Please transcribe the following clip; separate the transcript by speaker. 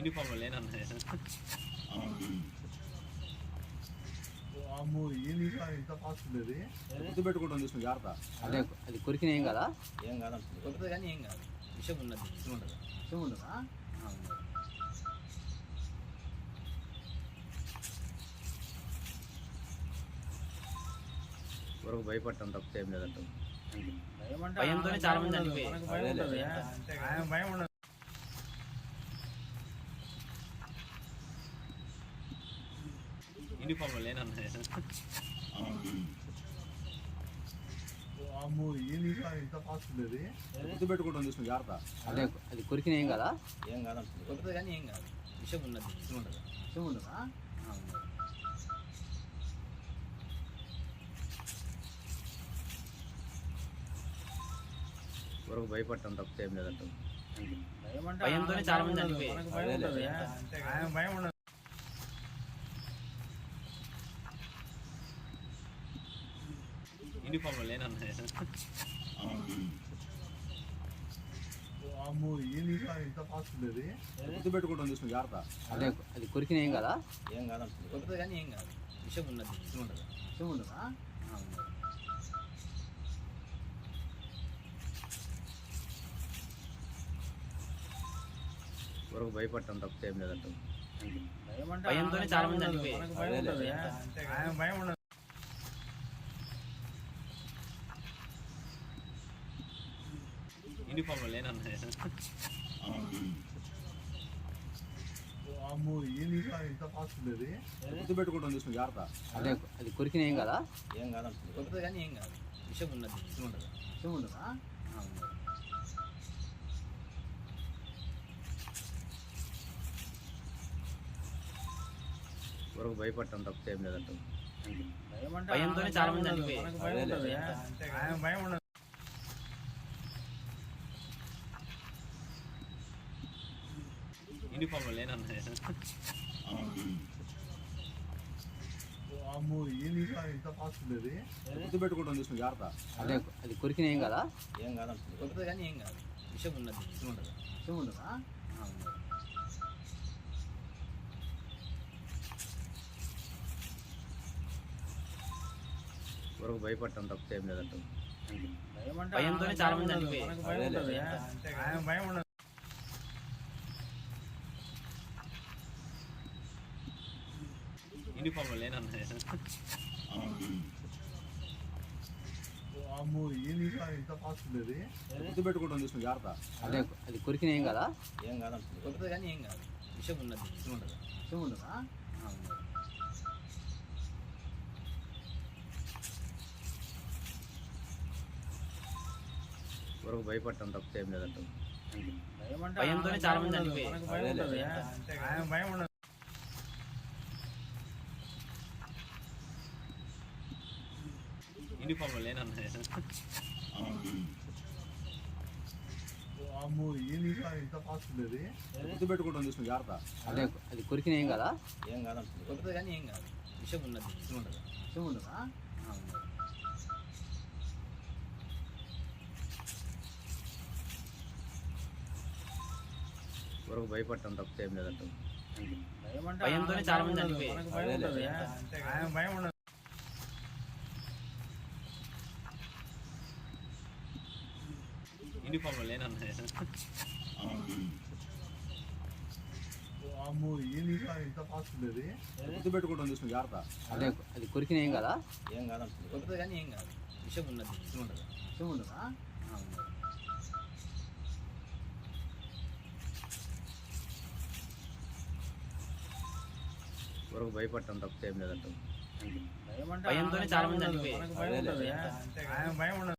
Speaker 1: Uniform లేనన్నా
Speaker 2: అమ్మో ఏంది సార్ ఇంత ఫాస్ట్ ఉండేది
Speaker 3: గుర్తు పెట్టుకుంటుంది చూసిన జాగ్రత్త.
Speaker 4: అదే అది కొరికిన ఏం కదా?
Speaker 3: ఏం కాదంటుంది
Speaker 1: కొడుతుంది కానీ ఏం కాదు. విషయం ఉన్నది. విషయం ఉండదు
Speaker 3: విషయం.
Speaker 4: వరకు భయపడటం తప్పితే ఏం లేదంట
Speaker 1: భయంతోనే చాలా మంది
Speaker 2: భయం ఉండదు.
Speaker 1: యూనిఫామ్ లేనన్నా.
Speaker 3: చూసిన జాగ్రత్త.
Speaker 4: అదే అది కొరికిన ఏం కదా?
Speaker 3: ఏం
Speaker 1: కొడుతుంది కానీ ఏం కాదు. విషయం ఉన్నది. విషయం ఉండదు
Speaker 3: విషయం ఉండదా.
Speaker 4: వరకు భయపడటం తప్పితే ఏం లేదంట
Speaker 1: భయంతోనే చాలా మంది చనిపోయారు.
Speaker 2: భయం ఉండదు.
Speaker 1: యూనిఫామ్ లేనన్నా.
Speaker 2: అమ్మో ఏంది సార్ ఇంత ఫాస్ట్ ఉండేది
Speaker 3: గుర్తు పెట్టుకుంటుంది చూసిన జాగ్రత్త.
Speaker 4: అదే అది కొరికిన ఏం కదా?
Speaker 3: ఏం కాదంటుంది
Speaker 1: కొడుతుంది కానీ ఏం కాదు. విషయం ఉన్నది. విషయం ఉండదు
Speaker 3: విషయం.
Speaker 4: వరకు భయపడటం తప్పితే ఏం లేదంట
Speaker 1: భయంతోనే చాలా మంది
Speaker 2: భయం ఉండదు.
Speaker 1: యూనిఫామ్ లేనన్నా.
Speaker 3: చూసిన జాగ్రత్త.
Speaker 4: అదే అది కొరికిన ఏం కదా?
Speaker 3: ఏం
Speaker 1: కొడుతుంది కానీ ఏం కాదు. విషయం ఉన్నది. విషయం ఉండదు
Speaker 3: విషయం ఉండదా.
Speaker 4: వరకు భయపడటం తప్పితే ఏం లేదంట.
Speaker 1: భయంతోనే చాలా మంది చనిపోయారు.
Speaker 2: భయం ఉండదు.
Speaker 1: యూనిఫామ్ లేనన్నా
Speaker 2: అమ్మో ఏంది సార్ ఇంత ఫాస్ట్ ఉండేది?
Speaker 3: గుర్తు పెట్టుకుంటుంది చూసిన జాగ్రత్త.
Speaker 4: అదే అది కొరికిన ఏం కదా?
Speaker 3: ఏం
Speaker 1: కొడుతుంది కానీ ఏం కాదు. విషయం ఉన్నది. విషయం ఉండదు
Speaker 3: విషయం ఉండదా.
Speaker 4: వరకు భయపడటం తప్పితే ఏం లేదంట
Speaker 1: భయంతోనే చాలా మంది చనిపోయారు.
Speaker 2: భయం ఉండదు.
Speaker 1: యూనిఫామ్ లేనన్నా
Speaker 2: అమ్మో ఏంది సార్ ఇంత ఫాస్ట్ ఉండేది
Speaker 3: గుర్తు పెట్టుకుంటుంది చూసిన జాగ్రత్త.
Speaker 4: అదే అది కొరికిన ఏం కదా?
Speaker 3: ఏం కాదంటుంది
Speaker 1: కొడుతుంది కానీ ఏం కాదు. విషయం ఉన్నది. విషయం ఉండదు
Speaker 3: విషయం.
Speaker 4: వరకు భయపడటం తప్పితే ఏం లేదంట
Speaker 1: భయంతోనే చాలా మంది
Speaker 2: భయం ఉండదు.
Speaker 1: యూనిఫామ్ లేనన్నా
Speaker 2: అమ్మో ఏంది సార్ ఇంత ఫాస్ట్ ఉండేది?
Speaker 3: గుర్తు పెట్టుకుంటుంది చూసిన జాగ్రత్త.
Speaker 4: అదే అది కొరికిన ఏం కదా?
Speaker 3: ఏం
Speaker 1: కొడుతుంది కానీ ఏం కాదు. విషయం ఉన్నది. విషయం ఉండదు?
Speaker 3: విషయం ఉండదా.
Speaker 4: వరకు భయపడటం తప్పితే ఏం లేదంట
Speaker 1: భయంతోనే చాలా మంది చనిపోయారు
Speaker 2: భయం ఉండదు.
Speaker 1: యూనిఫామ్ లేనన్నా.
Speaker 2: అమ్మో ఏంది సార్ ఇంత ఫాస్ట్ ఉండేది
Speaker 3: గుర్తు పెట్టుకుంటుంది చూసిన జాగ్రత్త.
Speaker 4: అదే అది కొరికిన ఏం కదా?
Speaker 3: ఏం
Speaker 1: కొడుతుంది కానీ ఏం కాదు. విషయం ఉన్నది. విషయం ఉండదు
Speaker 3: విషయం ఉండదా
Speaker 1: ఆ, ఉన్నది.
Speaker 4: వరకు భయపడటం తప్పితే ఏం లేదంట
Speaker 1: భయంతోనే చాలా మంది చనిపోయారు.
Speaker 2: భయం ఉండదు.